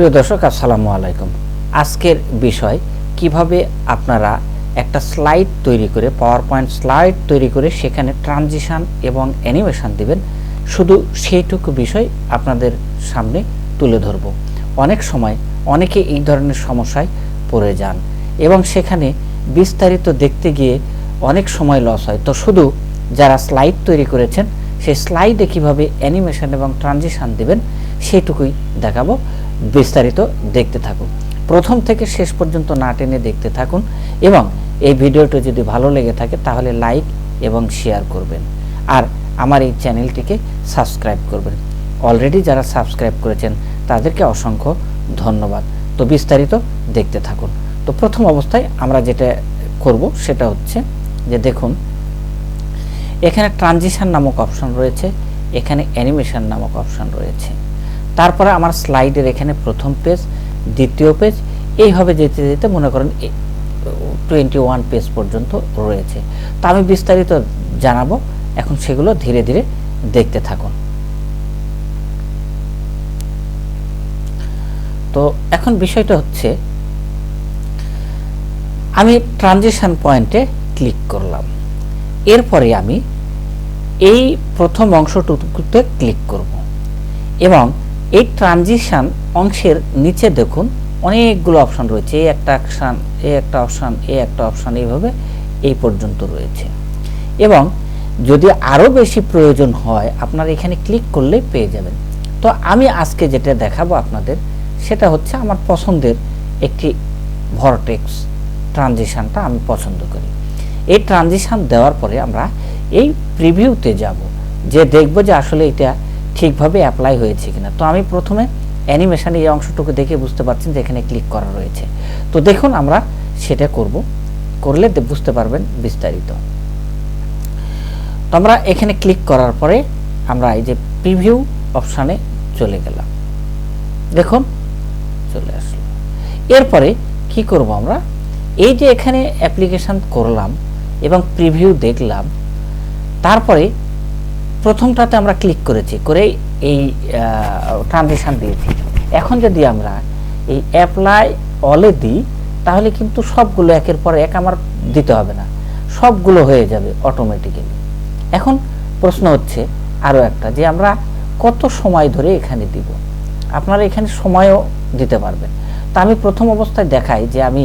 প্রিয় দর্শক, আসসালামু আলাইকুম। আজকের বিষয়, কীভাবে আপনারা একটা স্লাইড তৈরি করে পাওয়ার পয়েন্ট স্লাইড তৈরি করে সেখানে ট্রানজিশন এবং অ্যানিমেশন দিবেন, শুধু সেইটুকু বিষয় আপনাদের সামনে তুলে ধরব। অনেক সময় অনেকে এই ধরনের সমস্যায় পড়ে যান এবং সেখানে বিস্তারিত দেখতে গিয়ে অনেক সময় লস হয়। তো শুধু যারা স্লাইড তৈরি করেছেন, সেই স্লাইডে কীভাবে অ্যানিমেশন এবং ট্রানজিশন দিবেন সেটুকুই দেখাবো। বিস্তারিত দেখতে থাকুন। প্রথম থেকে শেষ পর্যন্ত না টেনে দেখতে থাকুন এবং এই ভিডিওটি যদি ভালো লেগে থাকে তাহলে লাইক এবং শেয়ার করবেন আর আমার এই চ্যানেলটিকে সাবস্ক্রাইব করবেন। অলরেডি যারা সাবস্ক্রাইব করেছেন তাদেরকে অসংখ্য ধন্যবাদ। তো বিস্তারিত দেখতে থাকুন। তো প্রথম অবস্থায় আমরা যেটা করব সেটা হচ্ছে যে দেখুন, এখানে ট্রানজিশন নামক অপশন রয়েছে, এখানে অ্যানিমেশন নামক অপশন রয়েছে। তারপরে আমার স্লাইডের এখানে প্রথম পেজ, দ্বিতীয় পেজ এইভাবে যেতে যেতে মনে করেন টোয়েন্টি ওয়ান পেজ পর্যন্ত রয়েছে। তা আমি বিস্তারিত জানাব, এখন সেগুলো ধীরে ধীরে দেখতে থাকুন। তো এখন বিষয়টা হচ্ছে, আমি ট্রানজিশন পয়েন্টে ক্লিক করলাম। এরপরে আমি এই প্রথম অংশটুকুতে ক্লিক করব এবং এই ট্রানজিশন অংশের নিচে দেখুন অনেকগুলো অপশন রয়েছে। এই একটা অপশান এই একটা অপশান এই একটা অপশান এইভাবে এই পর্যন্ত রয়েছে। এবং যদি আরও বেশি প্রয়োজন হয়, আপনারা এখানে ক্লিক করলেই পেয়ে যাবেন। তো আমি আজকে যেটা দেখাবো আপনাদের, সেটা হচ্ছে আমার পছন্দের একটি ভরটেক্স ট্রানজিশানটা আমি পছন্দ করি। এই ট্রানজিশান দেওয়ার পরে আমরা এই প্রিভিউতে যাব। যে দেখব যে আসলে এটা ঠিকভাবে অ্যাপ্লাই হয়েছে কিনা। তো আমি প্রথমে অ্যানিমেশন এই অংশটুকু দেখে বুঝতে পারছেন যে এখানে ক্লিক করা রয়েছে। তো দেখুন আমরা সেটা করব। করলে বুঝতে পারবেন বিস্তারিত। তো আমরা এখানে ক্লিক করার পরে আমরা এই যে প্রিভিউ অপশানে চলে গেলাম। দেখুন, চলে আসলো। এরপরে কি করব আমরা? এই যে এখানে অ্যাপ্লিকেশান করলাম এবং প্রিভিউ দেখলাম, তারপরে প্রথমটাতে আমরা ক্লিক করেছি করে এই ট্রানজেকশান দিয়েছি। এখন যদি আমরা এই অ্যাপ্লাই অলে দিই, তাহলে কিন্তু সবগুলো একের পর এক আমার দিতে হবে না। সবগুলো হয়ে যাবে অটোমেটিক্যালি এখন প্রশ্ন হচ্ছে আরও একটা, যে আমরা কত সময় ধরে এখানে দিব? আপনারা এখানে সময়ও দিতে পারবেন। তা আমি প্রথম অবস্থায় দেখাই যে আমি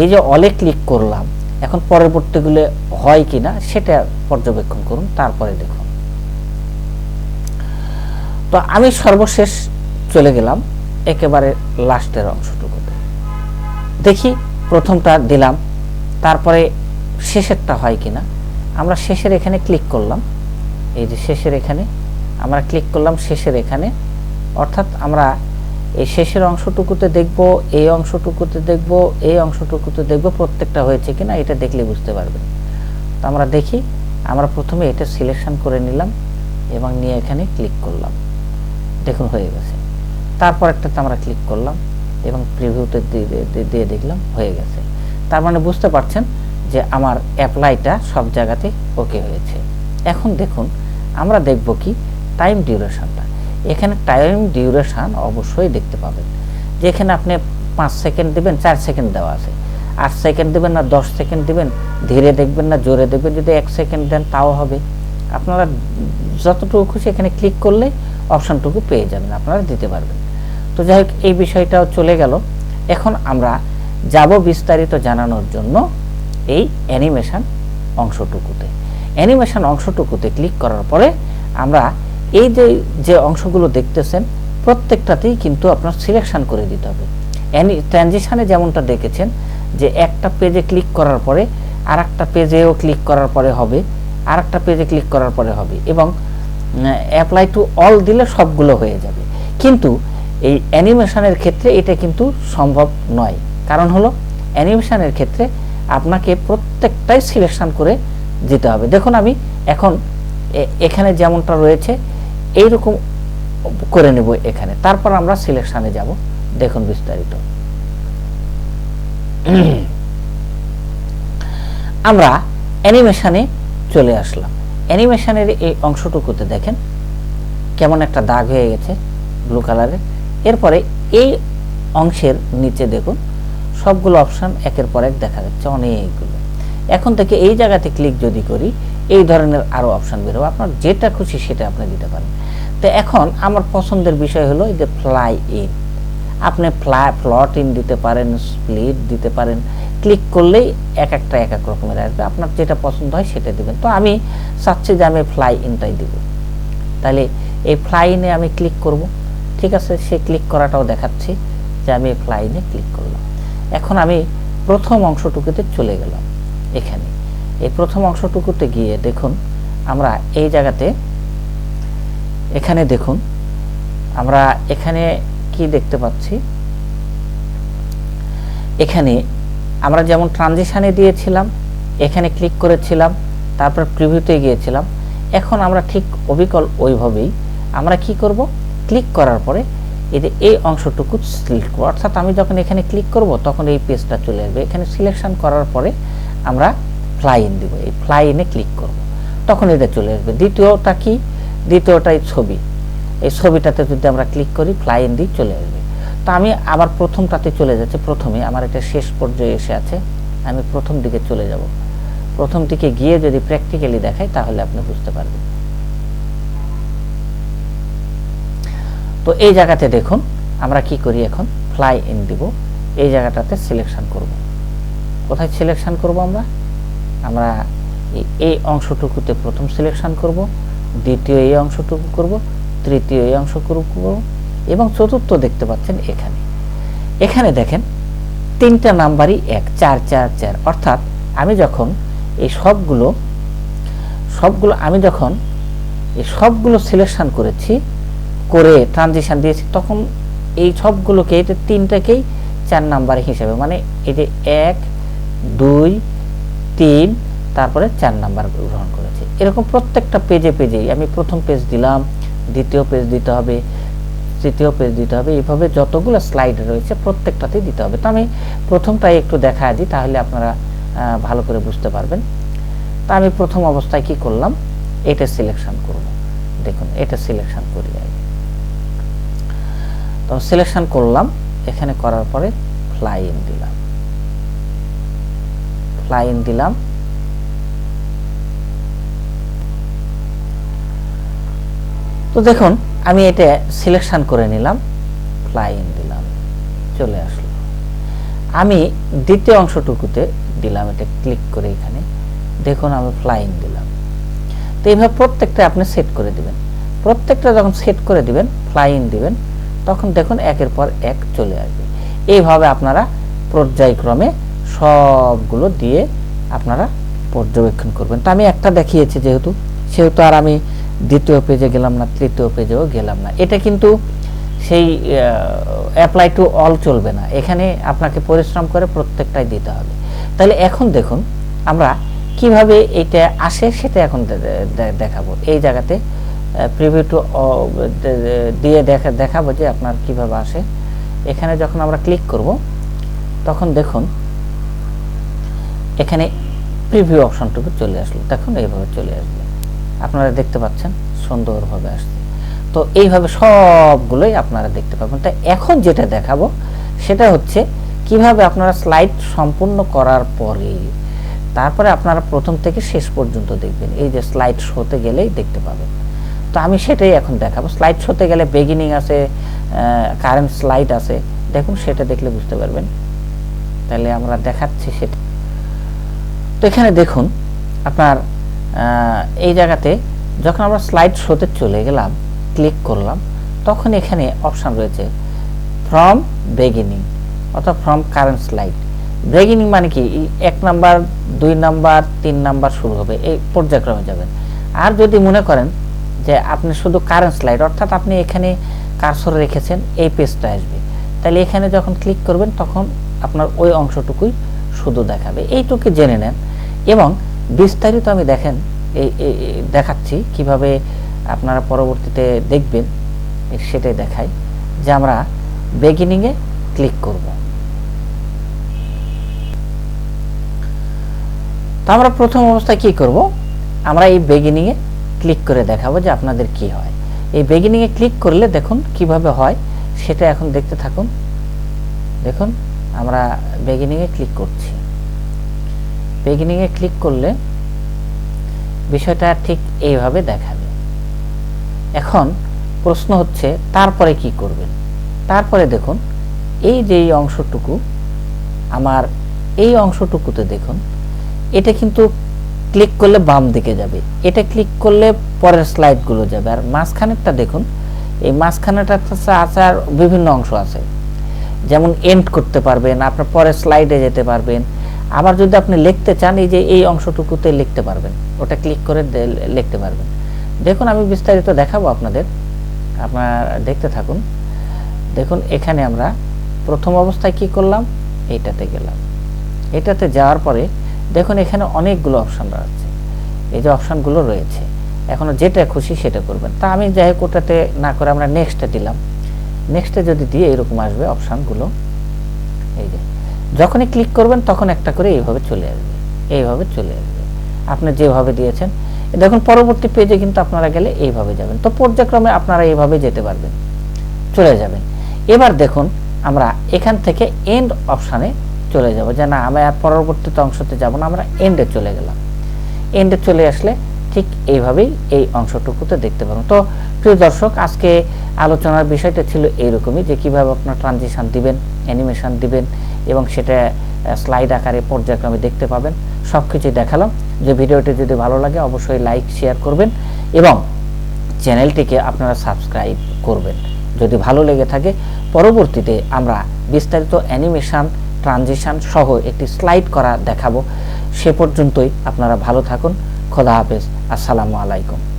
এই যে অলে ক্লিক করলাম, এখন পরবর্তীগুলো হয় কি না সেটা পর্যবেক্ষণ করুন, তারপরে দেখুন। তো আমি সর্বশেষ চলে গেলাম একেবারে লাস্টের অংশটুকুতে। দেখি প্রথমটা দিলাম, তারপরে শেষেরটা হয় কিনা। আমরা শেষের এখানে ক্লিক করলাম। এই যে শেষের এখানে, আমরা ক্লিক করলাম শেষের এখানে। অর্থাৎ আমরা এই শেষের অংশটুকুতে দেখব, এই অংশটুকুতে দেখব, এই অংশটুকুতে দেখব প্রত্যেকটা হয়েছে কিনা, এটা দেখলে বুঝতে পারবেন। তো আমরা দেখি, আমরা প্রথমে এটা সিলেকশন করে নিলাম এবং নিয়ে এখানে ক্লিক করলাম। দেখুন, হয়ে গেছে। তারপর একটাতে আমরা ক্লিক করলাম এবং প্রিভিউতে দিয়ে দেখলাম হয়ে গেছে। তার মানে বুঝতে পারছেন যে আমার অ্যাপ্লাইটা সব জায়গাতে ওকে হয়েছে। এখন দেখুন, আমরা দেখব কি? টাইম ডিউরেশনটা এখানে টাইম ডিউরেশন অবশ্যই দেখতে পাবেন। যেখানে আপনি পাঁচ সেকেন্ড দেবেন, চার সেকেন্ড দেওয়া আছে। আট সেকেন্ড দেবেন না, দশ সেকেন্ড দেবেন, ধীরে দেখবেন না, জোরে দেখবেন। যদি এক সেকেন্ড দেন, তাও হবে। আপনারা যতটুকু খুশি এখানে ক্লিক করলে অপশানটুকু পেয়ে যাবেন, আপনারা দিতে পারবেন। তো যাই হোক, এই বিষয়টাও চলে গেল। এখন আমরা যাব বিস্তারিত জানানোর জন্য এই অ্যানিমেশন অংশটুকুতে। অ্যানিমেশন অংশটুকুতে ক্লিক করার পরে আমরা এই যে যে অংশগুলো দেখতেছেন, প্রত্যেকটাতেই কিন্তু আপনার সিলেকশন করে দিতে হবে। অ্যানি, ট্রানজিশানে যেমনটা দেখেছেন, যে একটা পেজে ক্লিক করার পরে আর একটা পেজেও ক্লিক করার পরে হবে আর একটা পেজে ক্লিক করার পরে হবে এবং অ্যাপ্লাই টু অল দিলে সবগুলো হয়ে যাবে। কিন্তু এই অ্যানিমেশনের ক্ষেত্রে এটা কিন্তু সম্ভব নয়। কারণ হলো অ্যানিমেশনের ক্ষেত্রে আপনাকে প্রত্যেকটাই সিলেকশন করে দিতে হবে। দেখুন আমি এখন এখানে যেমনটা রয়েছে, এইরকম করে নেব এখানে। তারপর আমরা সিলেকশানে যাব। দেখুন বিস্তারিত। আমরা অ্যানিমেশানে চলে আসলাম। অ্যানিমেশনের এই অংশটুকুতে দেখেন কেমন একটা দাগ হয়ে গেছে ব্লু কালারের এরপরে এই অংশের নিচে দেখুন, সবগুলো অপশান একের পর এক দেখা যাচ্ছে অনেকগুলো। এখন থেকে এই জায়গাতে ক্লিক যদি করি, এই ধরনের আরও অপশান বেরোবে আপনার যেটা খুশি সেটা আপনি দিতে পারেন। তো এখন আমার পছন্দের বিষয় হলো এই যে ফ্লাই ইন আপনি ফ্লাই ফ্লট ইন দিতে পারেন স্প্লিট দিতে পারেন। ক্লিক করলেই এক একটা এক এক রকমের আসবে। আপনার যেটা পছন্দ হয় সেটা দেবেন। তো আমি চাচ্ছি যে আমি ফ্লাই ইনটাই দিব। তাহলে এই ফ্লাই ইনে আমি ক্লিক করব। ঠিক আছে, সে ক্লিক করাটাও দেখাচ্ছি যে আমি ফ্লাই ইনে ক্লিক করলাম। এখন আমি প্রথম অংশটুকুতে চলে গেলাম এখানে। এই প্রথম অংশটুকুতে গিয়ে দেখুন, আমরা এই জায়গাতে এখানে দেখুন, আমরা এখানে কি দেখতে পাচ্ছি? এখানে আমরা যেমন ট্রানজিশানে দিয়েছিলাম, এখানে ক্লিক করেছিলাম, তারপর প্রিভিউতে গিয়েছিলাম, এখন আমরা ঠিক অবিকল ওইভাবেই আমরা কি করব? ক্লিক করার পরে এই যে এই অংশটুকু সিলেক্ট করব। অর্থাৎ আমি যখন এখানে ক্লিক করব, তখন এই পেজটা চলে আসবে। এখানে সিলেকশন করার পরে আমরা ফ্লাই ইন দিব। এই ফ্লাই ইনে ক্লিক করব। তখন এটা চলে আসবে। দ্বিতীয়টা কি? দ্বিতীয়টা এই ছবি। এই ছবিটাতে যদি আমরা ক্লিক করি ফ্লাই ইন দিই চলে আসবে। তো আমি আবার প্রথমটাতে চলে যাচ্ছে, প্রথমে। আমার এটা শেষ পর্যায়ে এসে আছে। আমি প্রথম দিকে চলে যাব। প্রথম দিকে গিয়ে যদি প্র্যাকটিক্যালি দেখাই, তাহলে আপনি বুঝতে পারবেন। তো এই জায়গাতে দেখুন, আমরা কি করি এখন? ফ্লাই ইন দিব। এই জায়গাটাতে সিলেকশন করব। কোথায় সিলেকশন করব আমরা? আমরা এই অংশটুকুতে প্রথম সিলেকশন করব, দ্বিতীয় এই অংশটুকু করব, তৃতীয় এই অংশ করব। এবং চতুর্থ দেখতে পাচ্ছেন এখানে। এখানে দেখেন, তিনটা নাম্বারই এক, চার চার চার। অর্থাৎ আমি যখন এই সবগুলো সবগুলো, আমি যখন এই সবগুলো সিলেকশন করেছি, করে ট্রানজিশন দিয়েছি, তখন এই সবগুলোকে এটা তিনটাকেই চার নাম্বার হিসেবে মানে এই যে এক, দুই, তিন, তারপরে চার নাম্বার গ্রহণ করেছি। এরকম প্রত্যেকটা পেজে পেজেই আমি প্রথম পেজ দিলাম, দ্বিতীয় পেজ দিতে হবে তৃতীয় পেজ দিতে হবে। এইভাবে যতগুলো স্লাইড রয়েছে প্রত্যেকটাতেই দিতে হবে। তো আমি প্রথমটাই একটু দেখা দিই, তাহলে আপনারা ভালো করে বুঝতে পারবেন। তা আমি প্রথম অবস্থায় কি করলাম? এটা সিলেকশন করব। দেখুন, এটা সিলেকশন করি আগে। তো সিলেকশন করলাম। এখানে করার পরে ফ্লাই ইন দিলাম। ফ্লাই ইন দিলাম। তো দেখুন আমি এটা সিলেকশন করে নিলাম ফ্লাই ইন দিলাম, চলে আসলো। আমি দ্বিতীয় অংশটুকুতে দিলাম, এটা ক্লিক করে এখানে। দেখুন, আমি ফ্লাই দিলাম। তো এইভাবে প্রত্যেকটা আপনি সেট করে দিবেন। প্রত্যেকটা যখন সেট করে দিবেন ফ্লাই দিবেন, তখন দেখুন একের পর এক চলে আসবে। এইভাবে আপনারা পর্যায়ক্রমে সবগুলো দিয়ে আপনারা পর্যবেক্ষণ করবেন। তো আমি একটা দেখিয়েছি যেহেতু, সেহেতু আর আমি দ্বিতীয় পেজে গেলাম না, তৃতীয় পেজেও গেলাম না। এটা কিন্তু সেই অ্যাপ্লাই টু অল চলবে না। এখানে আপনাকে পরিশ্রম করে প্রত্যেকটাই দিতে হবে। তাহলে এখন দেখুন, আমরা কীভাবে এটা আসে সেটা এখন দেখাবো। এই জায়গাতে প্রিভিউ টু দিয়ে দেখা, দেখাবো যে আপনার কীভাবে আসে। এখানে যখন আমরা ক্লিক করব, তখন দেখুন, এখানে প্রিভিউ অপশনটুকু চলে আসলো। দেখুন, এইভাবে চলে আসবে। আপনারা দেখতে পাচ্ছেন, সুন্দরভাবে আসছে। তো এইভাবে সবগুলোই আপনারা দেখতে পাবেন। তাই এখন যেটা দেখাবো, সেটা হচ্ছে কীভাবে আপনারা স্লাইড সম্পূর্ণ করার পরে তারপরে আপনারা প্রথম থেকে শেষ পর্যন্ত দেখবেন। এই যে স্লাইড শোতে গেলেই দেখতে পাবেন। তো আমি সেটাই এখন দেখাবো। স্লাইড শোতে গেলে বেগিনিং আছে কারেন্ট স্লাইড আছে। দেখুন, সেটা দেখলে বুঝতে পারবেন। তাহলে আমরা দেখাচ্ছি সেটা। তো এখানে দেখুন, আপনার এই জায়গাতে যখন আমরা স্লাইড শোতে চলে গেলাম ক্লিক করলাম, তখন এখানে অপশান রয়েছে ফ্রম বেগিনিং অর্থাৎ ফ্রম কারেন্ট স্লাইড বেগিনিং মানে কি? এক নাম্বার দুই নাম্বার তিন নাম্বার শুরু হবে, এই পর্যায়ক্রমে যাবেন আর যদি মনে করেন যে আপনি শুধু কারেন্ট স্লাইড অর্থাৎ আপনি এখানে কারসর রেখেছেন, এই পেজটা আসবে। তাহলে এখানে যখন ক্লিক করবেন, তখন আপনার ওই অংশটুকুই শুধু দেখাবে। এইটুকু জেনে নেন। এবং বিস্তারিত আমি দেখেন, এই দেখাচ্ছি কীভাবে আপনারা পরবর্তীতে দেখবেন সেটাই দেখাই যে আমরা বেগিনিংয়ে ক্লিক করব। তো আমরা প্রথম অবস্থায় কি করব? আমরা এই বেগিনিংয়ে ক্লিক করে দেখাবো যে আপনাদের কি হয়। এই বেগিনিংয়ে ক্লিক করলে দেখুন কীভাবে হয়, সেটা এখন দেখতে থাকুন। দেখুন, আমরা বেগিনিংয়ে ক্লিক করছি। বেগিনিংয়ে ক্লিক করলে বিষয়টা ঠিক এইভাবে দেখাবে। এখন প্রশ্ন হচ্ছে, তারপরে কি করবেন? তারপরে দেখুন, এই যে অংশটুকু, আমার এই অংশটুকুতে দেখুন, এটা কিন্তু ক্লিক করলে বাম দিকে যাবে। এটা ক্লিক করলে পরের স্লাইডগুলো যাবে। আর মাঝখানেরটা দেখুন, এই মাঝখানেটা হচ্ছে আচার বিভিন্ন অংশ আছে। যেমন এন্ড করতে পারবেন, আপনার পরের স্লাইডে যেতে পারবেন। আবার যদি আপনি লিখতে চান, এই যে এই অংশটুকুতে লিখতে পারবেন। ওটা ক্লিক করে লিখতে পারবেন। দেখুন, আমি বিস্তারিত দেখাবো আপনাদের। আপনার দেখতে থাকুন। দেখুন, এখানে আমরা প্রথম অবস্থায় কি করলাম? এইটাতে গেলাম। এটাতে যাওয়ার পরে দেখুন, এখানে অনেকগুলো অপশান রয়েছে। এই যে অপশানগুলো রয়েছে। এখনও যেটা খুশি সেটা করবেন। তা আমি যাই হোক, ওটাতে না করে আমরা নেক্সটে দিলাম। নেক্সটে যদি দিয়ে এরকম আসবে অপশানগুলো এই যে যখনই ক্লিক করবেন, তখন একটা করে এইভাবে চলে আসবে। এইভাবে চলে আসবে। আপনি যেভাবে দিয়েছেন দেখুন পরবর্তী পেজে কিন্তু আপনারা গেলে এইভাবে যাবেন। তো পর্যায়ক্রমে আপনারা এইভাবে যেতে পারবেন। চলে যাবেন। এবার দেখুন, আমরা এখান থেকে এন্ড অপশানে চলে যাব। যে না, আমি আর পরবর্তীতে অংশতে যাব না, আমরা এন্ডে চলে গেলাম। এন্ডে চলে আসলে ঠিক এইভাবেই এই অংশটুকুতে দেখতে পারব তো প্রিয় দর্শক, আজকে আলোচনার বিষয়টা ছিল এইরকমই যে কীভাবে আপনার ট্রানজিশান দিবেন অ্যানিমেশন দিবেন এবং সেটা স্লাইড আকারে পর্যায়ক্রমে দেখতে পাবেন। সব কিছুই দেখালাম। যে ভিডিওটি যদি ভালো লাগে, অবশ্যই লাইক শেয়ার করবেন এবং চ্যানেলটিকে আপনারা সাবস্ক্রাইব করবেন। যদি ভালো লেগে থাকে, পরবর্তীতে আমরা বিস্তারিত অ্যানিমেশন, ট্রানজিশন সহ একটি স্লাইড করা দেখাবো। সে পর্যন্তই আপনারা ভালো থাকুন। খোদা হাফেজ। আসসালামু আলাইকুম।